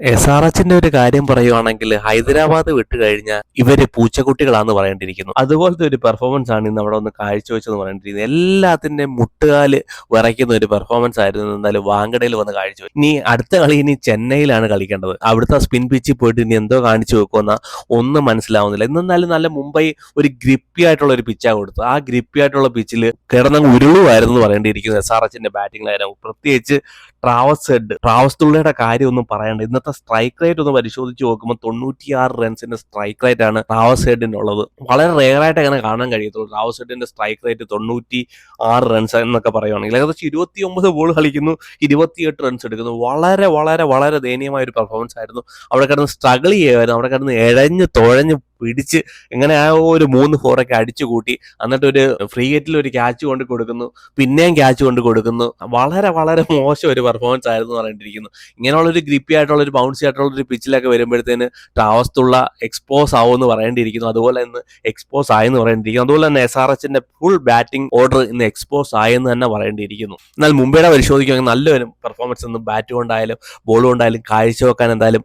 S R എച്ചിന്റെ ഒരു കാര്യം പറയുവാണെങ്കിൽ ഹൈദരാബാദ് വിട്ടു കഴിഞ്ഞാൽ ഇവർ പൂച്ചക്കുട്ടികളാന്ന് പറയേണ്ടിയിരിക്കുന്നു. അതുപോലത്തെ ഒരു പെർഫോമൻസ് ആണ് ഇന്ന് അവിടെ ഒന്ന് കാഴ്ചവെച്ചെന്ന് പറയേണ്ടിയിരിക്കുന്നത് എല്ലാത്തിന്റെ മുട്ടുകാൽ വിറയ്ക്കുന്ന ഒരു പെർഫോമൻസ് ആയിരുന്നു എന്നാലും വാങ്കടയിൽ വന്ന് കാഴ്ചവെച്ചു ഇനി അടുത്ത കളി ഇനി ചെന്നൈയിലാണ് കളിക്കേണ്ടത്. അവിടുത്തെ സ്പിൻ പിച്ചിൽ പോയിട്ട് ഇനി എന്തോ കാണിച്ചു വെക്കുമെന്ന ഒന്നും മനസ്സിലാവുന്നില്ല. ഇന്നെന്നാലും നല്ല മുംബൈ ഒരു ഗ്രിപ്പി ആയിട്ടുള്ള ഒരു പിച്ചാണ് കൊടുത്തത്. ആ ഗ്രിപ്പി ആയിട്ടുള്ള പിച്ചിൽ കിടന്നങ്ങ് ഉരുളുമായിരുന്നു എന്ന് പറയേണ്ടിയിരിക്കുന്നു എസ് ആർ എച്ചിന്റെ ബാറ്റിംഗിലായിരുന്നു പ്രത്യേകിച്ച് ട്രാവസ് ഹെഡ് ട്രാവസ് തുള്ളിയുടെ കാര്യം ഒന്നും പറയണ്ട. ഇന്നത്തെ സ്ട്രൈക്ക് റേറ്റ് ഒന്ന് പരിശോധിച്ച് നോക്കുമ്പോൾ തൊണ്ണൂറ്റിയാറ് റൺസിന്റെ സ്ട്രൈക്ക് റേറ്റ് ആണ് ട്രാവസ് ഹെഡിനുള്ളത് വളരെ റെയർ ആയിട്ട് അങ്ങനെ കാണാൻ കഴിയത്തുള്ളൂ. റാവസ് ഹെഡിന്റെ സ്ട്രൈക്ക് റേറ്റ് തൊണ്ണൂറ്റി ആറ് റൺസ് എന്നൊക്കെ പറയുവാണെങ്കിൽ. ഏകദേശം ഇരുപത്തി ഒമ്പത് ബോൾ കളിക്കുന്നു ഇരുപത്തിയെട്ട് റൺസ് എടുക്കുന്നു. വളരെ വളരെ വളരെ ദയനീയമായ ഒരു പെർഫോമൻസ് ആയിരുന്നു. അവിടെ കിടന്ന് സ്ട്രഗിൾ ചെയ്യുമായിരുന്നു അവിടെ കിടന്ന് എഴഞ്ഞ് തുഴഞ്ഞ് പിടിച്ച് എങ്ങനെ ആ ഒരു മൂന്ന് ഫോറൊക്കെ അടിച്ചു കൂട്ടി എന്നിട്ട് ഒരു ഫ്രീ ഗേറ്റിൽ ഒരു ക്യാച്ച് കൊണ്ട് കൊടുക്കുന്നു പിന്നെയും ക്യാച്ച് കൊണ്ട് കൊടുക്കുന്നു. വളരെ വളരെ മോശം ഒരു പെർഫോമൻസ് ആയിരുന്നു പറഞ്ഞിട്ടിരിക്കുന്നു. ഇങ്ങനെയുള്ള ഒരു ഗ്രിപ്പി ആയിട്ടുള്ള ഒരു ബൗൺസി ആയിട്ടുള്ള ഒരു പിച്ചിലൊക്കെ വരുമ്പോഴത്തേന് ടാവസ്തുള്ള എക്സ്പോസ് ആവുമെന്ന് പറയേണ്ടിയിരിക്കുന്നു. അതുപോലെ ഇന്ന് എക്സ്പോസ് ആയെന്ന് പറയേണ്ടിയിരിക്കുന്നു. അതുപോലെ തന്നെ എസ് ആർ എച്ചിന്റെ ഫുൾ ബാറ്റിംഗ് ഓർഡർ ഇന്ന് എക്സ്പോസ് ആയെന്ന് തന്നെ പറയേണ്ടിയിരിക്കുന്നു. എന്നാൽ മുംബൈയുടെ പരിശോധിക്കുകയാണെങ്കിൽ നല്ലൊരു പെർഫോമൻസ് ഒന്നും ബാറ്റ് കൊണ്ടായാലും ബോൾ കൊണ്ടായാലും കാഴ്ചവെക്കാൻ എന്തായാലും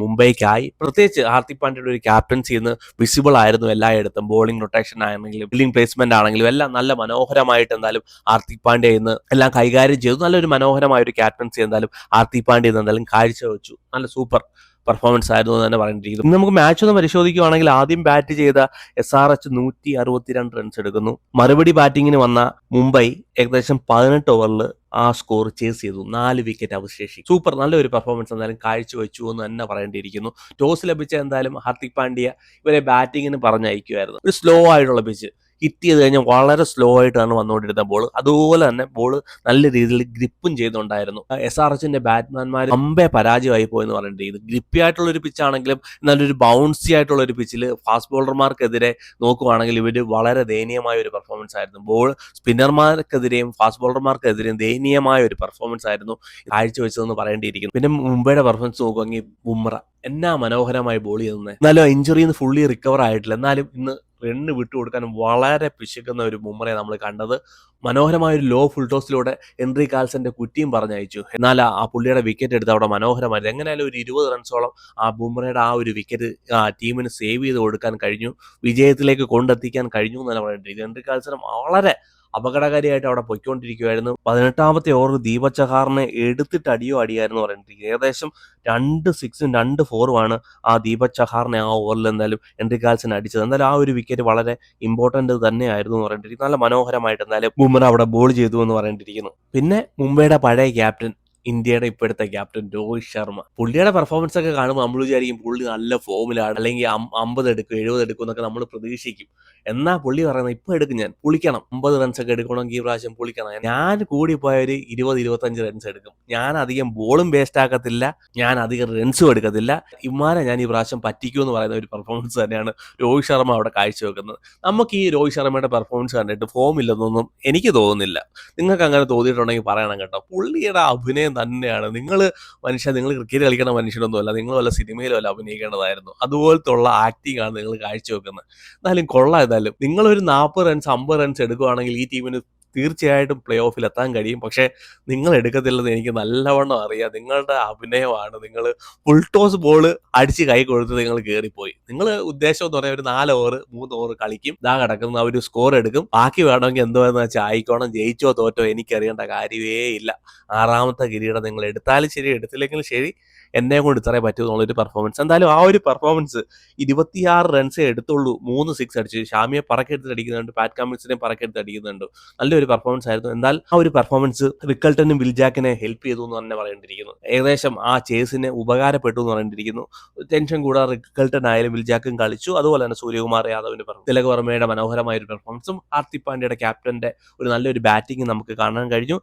മുംബൈക്കായി. പ്രത്യേകിച്ച് ഹാർദിക് പാണ്ഡ്യയുടെ ഒരു ക്യാപ്റ്റൻസി ഇന്ന് വിസിബിൾ ആയിരുന്നു എല്ലായിടത്തും. ബോളിംഗ് റൊട്ടേഷൻ ആണെങ്കിലും ബില്ലിംഗ് പ്ലേസ്മെന്റ് ആണെങ്കിലും എല്ലാം നല്ല മനോഹരമായിട്ട് എന്തായാലും ആർത്തി പാണ്ഡ്യ ഇന്ന് എല്ലാം കൈകാര്യം ചെയ്തു. നല്ലൊരു മനോഹരമായ ഒരു ക്യാപ്റ്റൻസി എന്തായാലും ആർത്തി പാണ്ഡ്യ ഇന്ന് എന്തായാലും കാഴ്ചവെച്ചു. നല്ല സൂപ്പർ പെർഫോമൻസ് ആയിരുന്നു എന്ന് തന്നെ പറഞ്ഞിരിക്കുന്നത് നമുക്ക് മാച്ച് ഒന്ന് പരിശോധിക്കുകയാണെങ്കിൽ ആദ്യം ബാറ്റ് ചെയ്ത എസ് ആർ എച്ച് നൂറ്റി അറുപത്തിരണ്ട് റൺസ് എടുക്കുന്നു. മറുപടി ബാറ്റിങ്ങിന് വന്ന മുംബൈ ഏകദേശം പതിനെട്ട് ഓവറിൽ ആ സ്കോർ ചേസ് ചെയ്തു. നാല് വിക്കറ്റ് അവശേഷി സൂപ്പർ നല്ലൊരു പെർഫോമൻസ് എന്തായാലും കാഴ്ചവെച്ചു എന്ന് തന്നെ പറയേണ്ടിയിരിക്കുന്നു. ടോസ് ലഭിച്ച എന്തായാലും ഹാർദിക് പാണ്ഡ്യ ഇവരെ ബാറ്റിങ്ങിന് പറഞ്ഞയക്കുമായിരുന്നു ഒരു സ്ലോ ആയിട്ടുള്ള പിച്ച് ഹിറ്റ് ചെയ്ത് കഴിഞ്ഞാൽ വളരെ സ്ലോ ആയിട്ടാണ് വന്നുകൊണ്ടിരുന്ന ബോൾ അതുപോലെ തന്നെ ബോൾ നല്ല രീതിയിൽ ഗ്രിപ്പും ചെയ്തുണ്ടായിരുന്നു എസ് ആർ എച്ചിന്റെ ബാറ്റ്മാൻമാർ അമ്പേ പരാജയമായി പോയെന്ന് പറഞ്ഞിട്ട് ഇത് ഗ്രിപ്പി ആയിട്ടുള്ള ഒരു പിച്ചാണെങ്കിലും നല്ലൊരു ബൗൺസി ആയിട്ടുള്ള ഒരു പിച്ചിൽ ഫാസ്റ്റ് ബോളർമാർക്കെതിരെ നോക്കുവാണെങ്കിൽ ഇവർ വളരെ ദയനീയമായ ഒരു പെർഫോമൻസ് ആയിരുന്നു. ബോൾ സ്പിന്നർമാർക്കെതിരെയും ഫാസ്റ്റ് ബോളർമാർക്കെതിരെയും ദയനീയമായ ഒരു പെർഫോമൻസ് ആയിരുന്നു കാഴ്ചവെച്ചതെന്ന് പറയേണ്ടിയിരിക്കുന്നു. പിന്നെ മുംബൈയുടെ പെർഫോമൻസ് നോക്കുവാണെങ്കിൽ ബുംറ എന്നാ മനോഹരമായി ബോൾ ചെയ്യുന്നത് എന്നാലും ഇഞ്ചുറിയിൽ നിന്ന് ഫുള്ളി റിക്കവർ ആയിട്ടില്ല. എന്നാലും ഇന്ന് റണ്ണ് വിട്ടുകൊടുക്കാൻ വളരെ പിശുക്കുന്ന ഒരു ബുംറയെ നമ്മൾ കണ്ടത്. മനോഹരമായ ഒരു ലോ ഫുൾ ടോസിലൂടെ എൻട്രി കാൽസന്റെ കുറ്റിയും പറഞ്ഞയച്ചു. എന്നാൽ ആ പുള്ളിയുടെ വിക്കറ്റ് എടുത്ത് അവിടെ മനോഹരമായി എങ്ങനെയാലും ഒരു ഇരുപത് റൺസോളം ആ ബുംറയുടെ ആ ഒരു വിക്കറ്റ് ആ ടീമിന് സേവ് ചെയ്ത് കൊടുക്കാൻ കഴിഞ്ഞു. വിജയത്തിലേക്ക് കൊണ്ടെത്തിക്കാൻ കഴിഞ്ഞു എന്നാണ് പറയുന്നത്. എൻട്രി കാൽസനും വളരെ അപകടകാരിയായിട്ട് അവിടെ പൊയ്ക്കൊണ്ടിരിക്കുകയായിരുന്നു പതിനെട്ടാമത്തെ ഓവർ ദീപക് ചഹാറിനെ എടുത്തിട്ട് അടിയോ അടിയായിരുന്നു പറഞ്ഞിരിക്കുന്നത്. ഏകദേശം രണ്ട് സിക്സും രണ്ട് ഫോറുമാണ് ആ ദീപക് ചഹാറിനെ ആ ഓവറിൽ എന്തായാലും എൻട്രി കാൽസൻ അടിച്ചത്. എന്തായാലും ആ ഒരു വിക്കറ്റ് വളരെ ഇമ്പോർട്ടന്റ് തന്നെയായിരുന്നു എന്ന് പറഞ്ഞിരിക്കുന്നു. നല്ല മനോഹരമായിട്ട് എന്തായാലും ബുംറ അവിടെ ബോൾ ചെയ്തു എന്ന് പറഞ്ഞിട്ടിരിക്കുന്നു പിന്നെ മുംബൈയുടെ പഴയ ക്യാപ്റ്റൻ ഇന്ത്യയുടെ ഇപ്പോഴത്തെ ക്യാപ്റ്റൻ രോഹിത് ശർമ്മ. പുള്ളിയുടെ പെർഫോമൻസ് ഒക്കെ കാണുമ്പോൾ നമ്മൾ വിചാരിക്കും പുള്ളി നല്ല ഫോമിലാണ് അല്ലെങ്കിൽ അമ്പത് എടുക്കും എഴുപത് എടുക്കും എന്നൊക്കെ നമ്മൾ പ്രതീക്ഷിക്കും. എന്നാ പുള്ളി പറയുന്നത് ഇപ്പൊ എടുക്കും ഞാൻ. പുളിക്കണം. അമ്പത് റൺസ് ഒക്കെ എടുക്കണമെങ്കിൽ ഈ പ്രാവശ്യം പുളിക്കണം. ഞാൻ കൂടി പോയ ഒരു ഇരുപത് ഇരുപത്തഞ്ച് റൺസ് എടുക്കും. ഞാൻ അധികം ബോളും വേസ്റ്റ് ആക്കത്തില്ല. ഞാൻ അധികം റൺസും എടുക്കത്തില്ല. ഇമാനെ ഞാൻ ഈ പ്രാവശ്യം പറ്റിക്കൂ എന്ന് പറയുന്ന ഒരു പെർഫോമൻസ് തന്നെയാണ് രോഹിത് ശർമ്മ അവിടെ കാഴ്ചവെക്കുന്നത്. നമുക്ക് ഈ രോഹിത് ശർമ്മയുടെ പെർഫോമൻസ് കണ്ടിട്ട് ഫോം ഇല്ലെന്നൊന്നും എനിക്ക് തോന്നുന്നില്ല. നിങ്ങൾക്ക് അങ്ങനെ തോന്നിയിട്ടുണ്ടെങ്കിൽ പറയണം കേട്ടോ. പുള്ളിയുടെ അഭിനയം തന്നെയാണ്. നിങ്ങൾ മനുഷ്യ നിങ്ങൾ ക്രിക്കറ്റ് കളിക്കണ മനുഷ്യനൊന്നുമല്ല. നിങ്ങൾ വല്ല സിനിമയിലും അല്ല അഭിനയിക്കേണ്ടതായിരുന്നു. അതുപോലത്തെ ഉള്ള ആക്ടിംഗ് ആണ് നിങ്ങൾ കാഴ്ചവെക്കുന്നത്. എന്നാലും കൊള്ളാം ഏതായാലും നിങ്ങളൊരു നാൽപ്പത് റൺസ് അമ്പത് റൺസ് എടുക്കുകയാണെങ്കിൽ ഈ ടീമിന് തീർച്ചയായിട്ടും പ്ലേ ഓഫിൽ എത്താൻ കഴിയും. പക്ഷെ നിങ്ങൾ എടുക്കത്തില്ലെന്ന് എനിക്ക് നല്ലവണ്ണം അറിയാം. നിങ്ങളുടെ അഭിനയമാണ് നിങ്ങൾ ഫുൾ ടോസ് ബോൾ അടിച്ച് കൈ കൊടുത്ത് നിങ്ങൾ കയറിപ്പോയി നിങ്ങൾ ഉദ്ദേശം എന്ന് പറയാൻ ഒരു നാല് ഓവർ മൂന്ന് ഓവർ കളിക്കും. ഇതാ കിടക്കുന്ന. അവർ സ്കോർ എടുക്കും. ബാക്കി വേണമെങ്കിൽ എന്തോ എന്ന് വെച്ചാൽ ആയിക്കോണം. ജയിച്ചോ തോറ്റോ എനിക്കറിയേണ്ട കാര്യമേ ഇല്ല. ആറാമത്തെ കിരീടം നിങ്ങൾ എടുത്താലും ശരി എടുത്തില്ലെങ്കിലും ശരി. എന്നെ കൊണ്ട് ഇത്രേ പറ്റൂ എന്നുള്ളൊരു പെർഫോമൻസ് എന്തായാലും ആ ഒരു പെർഫോമൻസ് ഇരുപത്തിയാറ് റൺസേ എടുത്തുള്ളൂ. മൂന്ന് സിക്സ് അടിച്ച്. ഷാമിയെ പറക്കെടുത്ത് അടിക്കുന്നുണ്ട്. പാറ്റ് കമ്മിൻസിനെ പറക്കെടുത്ത് അടിക്കുന്നുണ്ട്. നല്ലൊരു പെർഫോമൻസ് ആയിരുന്നു. എന്നാൽ ആ ഒരു പെർഫോമൻസ് റിക്കൾട്ടനും വിൽജാക്കിനെ ഹെൽപ്പ് ചെയ്തു എന്ന് തന്നെ പറയേണ്ടിയിരിക്കുന്നു. ഏകദേശം ആ ചേസിനെ ഉപകാരപ്പെട്ടു എന്ന് പറയേണ്ടിയിരിക്കുന്നു. ടെൻഷൻ കൂടാതെ റിക്കൾട്ടൻ ആയാലും വിൽജാക്കും കളിച്ചു. അതുപോലെ തന്നെ സൂര്യകുമാർ യാദവിന്റെ തിലക് വർമ്മയുടെ മനോഹരമായ ഒരു പെർഫോമൻസും ഹാർദിക് പാണ്ഡ്യയുടെ ക്യാപ്റ്റന്റെ ഒരു നല്ലൊരു ബാറ്റിംഗ് നമുക്ക് കാണാൻ കഴിഞ്ഞു.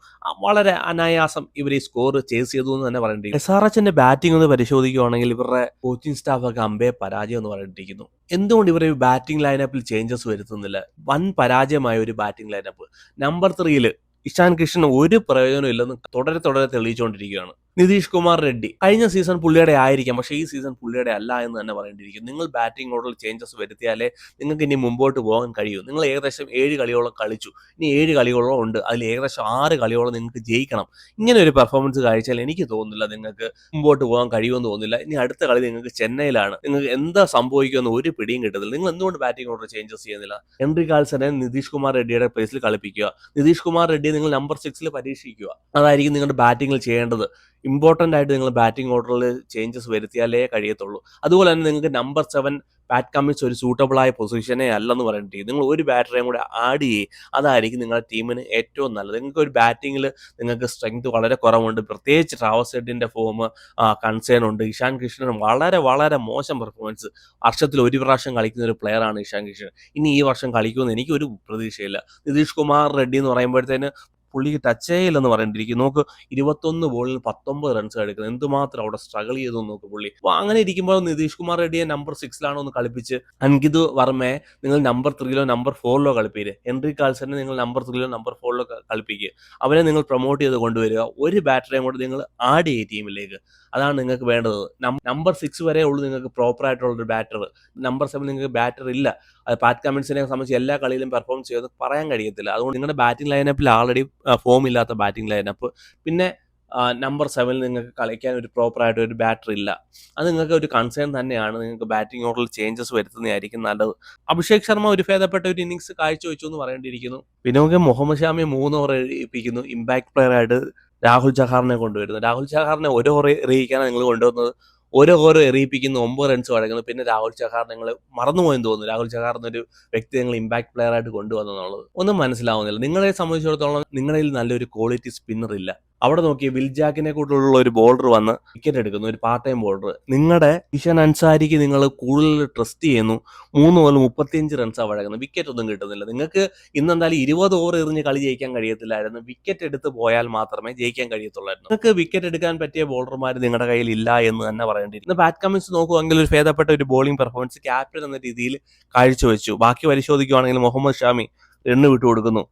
വളരെ അനായാസം ഇവർ ഈ സ്കോർ ചേസ് ചെയ്തു എന്ന് തന്നെ പറയേണ്ടി എസ് ആർ എച്ചിന്റെ ബാറ്റിംഗ് ഒന്ന് പരിശോധിക്കുകയാണെങ്കിൽ ഇവരുടെ കോച്ചിങ് സ്റ്റാഫൊക്കെ അമ്പയെ അമ്പേ പരാജയം എന്ന് പറഞ്ഞിട്ടിരിക്കുന്നു. എന്തുകൊണ്ട് ഇവർ ബാറ്റിംഗ് ലൈനപ്പിൽ ചേഞ്ചസ് വരുത്തുന്നില്ല? വൻ പരാജയമായ ഒരു ബാറ്റിംഗ് ലൈനപ്പ് നമ്പർ ത്രീയിൽ ഇഷാൻ കിഷൻ ഒരു പ്രയോജനം ഇല്ലെന്ന് തുടരെ തുടരെ തെളിയിച്ചുകൊണ്ടിരിക്കുകയാണ്. നിതീഷ് കുമാർ റെഡ്ഡി. കഴിഞ്ഞ സീസൺ പുള്ളിയുടെ ആയിരിക്കാം പക്ഷേ ഈ സീസൺ പുള്ളിയുടെ അല്ല എന്ന് തന്നെ പറയേണ്ടിയിരിക്കും. നിങ്ങൾ ബാറ്റിംഗ് ഓർഡറിൽ ചേഞ്ചസ് വരുത്തിയാലേ നിങ്ങൾക്ക് ഇനി മുമ്പോട്ട് പോകാൻ കഴിയൂ. നിങ്ങൾ ഏകദേശം ഏഴ് കളിയോളം കളിച്ചു. ഇനി ഏഴ് കളിയോളം ഉണ്ട്. അതിൽ ഏകദേശം ആറ് കളിയോളം നിങ്ങൾക്ക് ജയിക്കണം. ഇങ്ങനെ ഒരു പെർഫോമൻസ് കാഴ്ചയാൽ എനിക്ക് തോന്നുന്നില്ല നിങ്ങൾക്ക് മുമ്പോട്ട് പോകാൻ കഴിയുമെന്ന് തോന്നുന്നില്ല. ഇനി അടുത്ത കളി നിങ്ങൾക്ക് ചെന്നൈയിലാണ്. നിങ്ങൾക്ക് എന്താ സംഭവിക്കുമെന്ന് ഒരു പിടിയും കിട്ടത്തില്ല നിങ്ങൾ എന്തുകൊണ്ട് ബാറ്റിംഗ് ഓർഡർ ചേഞ്ചസ് ചെയ്യുന്നില്ല? ഹെൻറി കാൽസനെ നിതീഷ് കുമാർ റെഡ്ഡിയുടെ പ്ലേസിൽ കളിപ്പിക്കുക. നിതീഷ് കുമാർ റെഡ്ഡി നിങ്ങൾ നമ്പർ സിക്സിൽ പരീക്ഷിക്കുക. അതായിരിക്കും നിങ്ങളുടെ ബാറ്റിംഗിൽ ചെയ്യേണ്ടത്. ഇമ്പോർട്ടന്റ് ആയിട്ട് നിങ്ങൾ ബാറ്റിംഗ് ഓർഡറിൽ ചേഞ്ചസ് വരുത്തിയാലേ കഴിയത്തുള്ളൂ. അതുപോലെ തന്നെ നിങ്ങൾക്ക് നമ്പർ സെവൻ പാറ്റ് കമ്മിൻസ് ഒരു സൂട്ടബിളായ പൊസിഷനേ അല്ലെന്ന് പറഞ്ഞിട്ട് നിങ്ങൾ ഒരു ബാറ്ററേയും കൂടെ ആഡ് ചെയ്യേ. അതായിരിക്കും നിങ്ങളുടെ ടീമിന് ഏറ്റവും നല്ലത്. നിങ്ങൾക്ക് ഒരു ബാറ്റിങ്ങിൽ നിങ്ങൾക്ക് സ്ട്രെങ്ത് വളരെ കുറവുണ്ട്. പ്രത്യേകിച്ച് ട്രാവസ് ഹെഡിന്റെ ഫോം കൺസേൺ ഉണ്ട്. ഇഷാൻ കൃഷ്ണൻ വളരെ വളരെ മോശം പെർഫോമൻസ് വർഷത്തിൽ ഒരു പ്രാവശ്യം കളിക്കുന്ന ഒരു പ്ലെയറാണ് ഇഷാൻ കൃഷ്ണൻ. ഇനി ഈ വർഷം കളിക്കുമെന്ന് എനിക്കൊരു പ്രതീക്ഷയില്ല. നിതീഷ് കുമാർ റെഡ്ഡി എന്ന് പറയുമ്പോഴത്തേന് പുള്ളിക്ക് ടച്ച് ചെയ്യില്ലെന്ന് പറഞ്ഞിരിക്കും നോക്ക് ഇരുപത്തൊന്ന് ബോളിൽ പത്തൊമ്പത് റൺസ് എടുക്കുന്നത്. എന്തുമാത്രം അവിടെ സ്ട്രഗിൾ ചെയ്തു നോക്ക് പുള്ളി. അപ്പോൾ അങ്ങനെ ഇരിക്കുമ്പോൾ നിതീഷ് കുമാർ റെഡ്ഡിയെ നമ്പർ സിക്സിലാണോ ഒന്ന് കളിപ്പിച്ച് അൻകിത് വർമ്മയെ നിങ്ങൾ നമ്പർ ത്രീയിലോ നമ്പർ ഫോറിലോ കളിപ്പീര് ഹെൻറി കാൾസനെ നിങ്ങൾ നമ്പർ ത്രീയിലോ നമ്പർ ഫോറിലോ കളിപ്പിക്കുക അവരെ നിങ്ങൾ പ്രൊമോട്ട് ചെയ്ത് കൊണ്ടുവരിക. ഒരു ബാറ്ററിയും കൂടെ നിങ്ങൾ ആഡ് ചെയ്യുക ടീമിലേക്ക് അതാണ് നിങ്ങൾക്ക് വേണ്ടത്. നമ്പർ സിക്സ് വരെ ഉള്ളൂ നിങ്ങൾക്ക് പ്രോപ്പർ ആയിട്ടുള്ള ഒരു ബാറ്റർ നമ്പർ സെവൻ നിങ്ങൾക്ക് ബാറ്റർ ഇല്ല. അത് പാറ്റ് കമ്മിൻസിനെ സംബന്ധിച്ച് എല്ലാ കളിയിലും പെർഫോം ചെയ്യുമെന്ന് പറയാൻ കഴിയത്തില്ല. അതുകൊണ്ട് നിങ്ങളുടെ ബാറ്റിംഗ് ലൈനപ്പിൽ ആൾറെഡി ഫോം ഇല്ലാത്ത ബാറ്റിംഗ് ലൈനപ്പ് പിന്നെ നമ്പർ സെവനിൽ നിങ്ങൾക്ക് കളിക്കാൻ ഒരു പ്രോപ്പർ ആയിട്ട് ഒരു ബാറ്റർ ഇല്ല. അത് നിങ്ങൾക്ക് ഒരു കൺസേൺ തന്നെയാണ്. നിങ്ങൾക്ക് ബാറ്റിംഗ് ഓർഡറിൽ ചേഞ്ചസ് വരുത്തുന്നതായിരിക്കും നല്ലത്. അഭിഷേക് ശർമ്മ ഒരു ഭേദപ്പെട്ട ഒരു ഇന്നിങ്സ് കാഴ്ചവെച്ചു എന്ന് പറയേണ്ടിയിരിക്കുന്നു. പിന്നെ നമുക്ക് മുഹമ്മദ് ഷാമിയെ മൂന്ന് ഓവർ എഴുതിപ്പിക്കുന്നു ഇമ്പാക്ട് പ്ലെയർ ആയിട്ട് രാഹുൽ ചഹാറിനെ കൊണ്ടുവരുന്നത്. രാഹുൽ ചഹാറിനെ ഒരു ഓവർ എറിയിക്കാനാണ് നിങ്ങൾ കൊണ്ടുവന്നത്. ഓരോ ഓരോ എറിയിപ്പിക്കുന്നു ഒമ്പത് റൺസ് വഴങ്ങുന്നു. പിന്നെ രാഹുൽ ചഹാർ നിങ്ങൾ മറന്നുപോയെന്ന് തോന്നുന്നു. രാഹുൽ ചഹാർ എന്നൊരു വ്യക്തി നിങ്ങൾ ഇമ്പാക്ട് പ്ലെയർ ആയിട്ട് കൊണ്ടുവന്നു എന്നുള്ളത്. ഒന്നും മനസ്സിലാവുന്നില്ല. നിങ്ങളെ സംബന്ധിച്ചിടത്തോളം നിങ്ങളിൽ നല്ലൊരു ക്വാളിറ്റി സ്പിന്നർ ഇല്ല. അവിടെ നോക്കി വിൽജാക്കിനെ കൂട്ടുള്ള ഒരു ബോർഡർ വന്ന് വിക്കറ്റ് എടുക്കുന്നു ഒരു പാർട്ട് ടൈം ബോർഡർ നിങ്ങളുടെ ഇഷൻ അൻസാരിക്ക് നിങ്ങൾ കൂടുതൽ ട്രസ്റ്റ് ചെയ്യുന്നു. മൂന്ന് ഓവർ മുപ്പത്തിയഞ്ച് റൺസാണ് വഴങ്ങുന്നത്. വിക്കറ്റ് ഒന്നും കിട്ടുന്നില്ല. നിങ്ങൾക്ക് ഇന്ന് എന്തായാലും ഇരുപത് ഓവർ എറിഞ്ഞ് കളി ജയിക്കാൻ കഴിയത്തില്ലായിരുന്നു. വിക്കറ്റ് എടുത്ത് പോയാൽ മാത്രമേ ജയിക്കാൻ കഴിയത്തുള്ളായിരുന്നു. നിങ്ങൾക്ക് വിക്കറ്റ് എടുക്കാൻ പറ്റിയ ബോളർമാർ നിങ്ങളുടെ കയ്യിൽ ഇല്ല എന്ന് തന്നെ പറയേണ്ടിയിരിക്കുന്നു. ബാറ്റ് കമ്മിൻസ് നോക്കുവാണെങ്കിൽ ഒരു ഭേദപ്പെട്ട ഒരു ബോളിംഗ് പെർഫോമൻസ് ക്യാപ്റ്റൻ എന്ന രീതിയിൽ കാഴ്ചവെച്ചു. ബാക്കി പരിശോധിക്കുവാണെങ്കിൽ മുഹമ്മദ് ഷാമി റണ്ണ് വിട്ടു കൊടുക്കുന്നു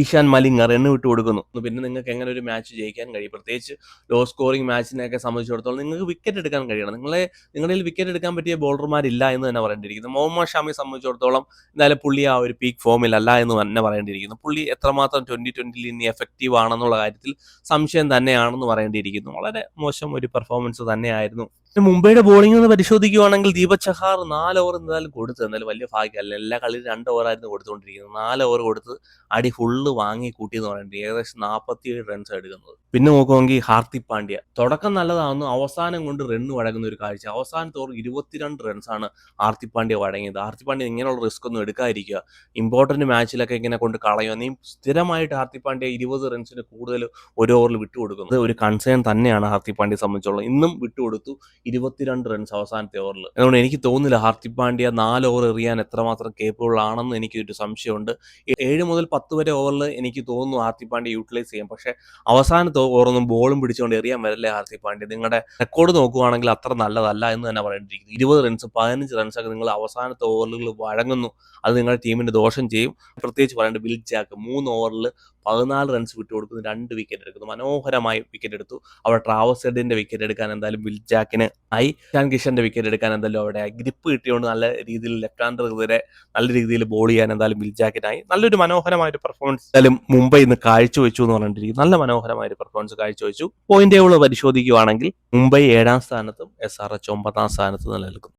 ഈശാൻ മലിംഗർ റണ്ണ് വിട്ടു കൊടുക്കുന്നു. പിന്നെ നിങ്ങൾക്ക് എങ്ങനെ ഒരു മാച്ച് ജയിക്കാൻ കഴിയും? പ്രത്യേകിച്ച് ലോ സ്കോറിംഗ് മാച്ചിനെയൊക്കെ സംബന്ധിച്ചിടത്തോളം നിങ്ങൾക്ക് വിക്കറ്റ് എടുക്കാൻ കഴിയണം. നിങ്ങളെ നിങ്ങളിൽ വിക്കറ്റ് എടുക്കാൻ പറ്റിയ ബോളർമാരില്ല എന്ന് തന്നെ പറയേണ്ടിയിരിക്കുന്നു. മുഹമ്മദ് ഷാമിയെ സംബന്ധിച്ചിടത്തോളം എന്തായാലും പുള്ളി ആ ഒരു പീക്ക് ഫോമിലല്ല എന്ന് തന്നെ പറയേണ്ടിയിരിക്കുന്നു. പുള്ളി എത്രമാത്രം ട്വന്റി ട്വന്റിയിൽ ഇനി എഫക്റ്റീവ് ആണെന്നുള്ള കാര്യത്തിൽ സംശയം തന്നെയാണെന്ന് പറയേണ്ടിയിരിക്കുന്നു. വളരെ മോശം ഒരു പെർഫോമൻസ് തന്നെയായിരുന്നു മുംബൈയുടെ ബോളിംഗ് ഒന്ന് പരിശോധിക്കുകയാണെങ്കിൽ ദീപക് ചഹാർ നാല് ഓവർ എന്തായാലും കൊടുത്തു. എന്നാലും വലിയ ഭാഗ്യമല്ല എല്ലാ കളിയിലും രണ്ട് ഓവറായിരുന്നു കൊടുത്തുകൊണ്ടിരിക്കുന്നത്. നാല് ഓവർ കൊടുത്ത് അടി ഫുള്ള് വാങ്ങി കൂട്ടി എന്ന് പറയുന്നത് ഏകദേശം നാൽപ്പത്തിയേഴ് റൺസ് എടുക്കുന്നത്. പിന്നെ നോക്കുമെങ്കിൽ ഹാർദിക് പാണ്ഡ്യ. തുടക്കം നല്ലതാണെന്ന് അവസാനം കൊണ്ട് റണ്ണ് വഴങ്ങുന്ന ഒരു കാഴ്ച. അവസാനത്തെ ഓവർ ഇരുപത്തിരണ്ട് റൺസാണ് ഹാർദിക് പാണ്ഡ്യ വഴങ്ങിയത്. ഹാർദിക് പാണ്ഡ്യ ഇങ്ങനെയുള്ള റിസ്ക് ഒന്നും എടുക്കാതിരിക്കുക. ഇമ്പോർട്ടന്റ് മാച്ചിലൊക്കെ ഇങ്ങനെ കൊണ്ട് കളയുക. നീ സ്ഥിരമായിട്ട് ഹാർദിക് പാണ്ഡ്യ ഇരുപത് റൺസിന് കൂടുതൽ ഒരു ഓവറിൽ വിട്ടുകൊടുക്കുന്നത്. ഒരു കൺസേൺ തന്നെയാണ് ഹാർദിക് പാണ്ഡ്യയെ സംബന്ധിച്ചുള്ളത് ഇന്നും വിട്ടുകൊടുത്തു. ഇരുപത്തിരണ്ട് റൺസ് അവസാനത്തെ ഓവറിൽ അതുകൊണ്ട് എനിക്ക് തോന്നുന്നില്ല ഹാർദിക് പാണ്ഡ്യ നാല് ഓവർ എറിയാൻ എത്രമാത്രം കേപ്പബിൾ ആണെന്ന് എനിക്കൊരു സംശയമുണ്ട്. ഏഴ് മുതൽ പത്ത് വരെ ഓവറിൽ എനിക്ക് തോന്നുന്നു ഹാർദിക് പാണ്ഡ്യ യൂട്ടിലൈസ് ചെയ്യാം. പക്ഷേ അവസാനത്തെ ഓവറൊന്നും ബോളും പിടിച്ചുകൊണ്ട് എറിയാൻ വരല്ലേ ഹാർദിക് പാണ്ഡ്യ? നിങ്ങളുടെ റെക്കോർഡ് നോക്കുകയാണെങ്കിൽ അത്ര നല്ലതല്ല എന്ന് തന്നെ പറയേണ്ടിയിരിക്കുന്നു ഇരുപത് റൺസ് പതിനഞ്ച് ഒക്കെ നിങ്ങൾ അവസാനത്തെ ഓവറുകൾ വഴങ്ങുന്നു. അത് നിങ്ങളുടെ ടീമിന് ദോഷം ചെയ്യും. പ്രത്യേകിച്ച് പറയേണ്ടത് വിൽ ജാക്ക് മൂന്ന് ഓവറിൽ പതിനാല് റൺസ് വിട്ടുകൊടുക്കുന്നു രണ്ട് വിക്കറ്റ് എടുക്കുന്നു. മനോഹരമായി വിക്കറ്റ് എടുത്തു. അവിടെ ട്രാവസ് ഹെഡിന്റെ വിക്കറ്റ് എടുക്കാൻ എന്തായാലും വിൽ ജാക്കിന് ആയി. ഷാൻ കിഷന്റെ വിക്കറ്റ് എടുക്കാൻ എന്തായാലും അവിടെ ഗ്രിപ്പ് കിട്ടിയോണ്ട് നല്ല രീതിയിൽ ലെഫ്റ്റ് ഹാൻഡർക്കെതിരെ നല്ല രീതിയിൽ ബോൾ ചെയ്യാൻ എന്തായാലും വിൽ ജാക്കിനായി. നല്ലൊരു മനോഹരമായ ഒരു പെർഫോമൻസ് എന്തായാലും മുംബൈ ഇന്ന് കാഴ്ചവെച്ചു എന്ന് പറഞ്ഞിട്ടിരിക്കും നല്ല മനോഹരമായ ഒരു പെർഫോമൻസ് കാഴ്ചവെച്ചു. പോയിന്റ് ടേബിൾ പരിശോധിക്കുകയാണെങ്കിൽ മുംബൈ ഏഴാം സ്ഥാനത്തും എസ് ആർ എച്ച് ഒമ്പതാം സ്ഥാനത്തും നിലനിൽക്കുന്നു.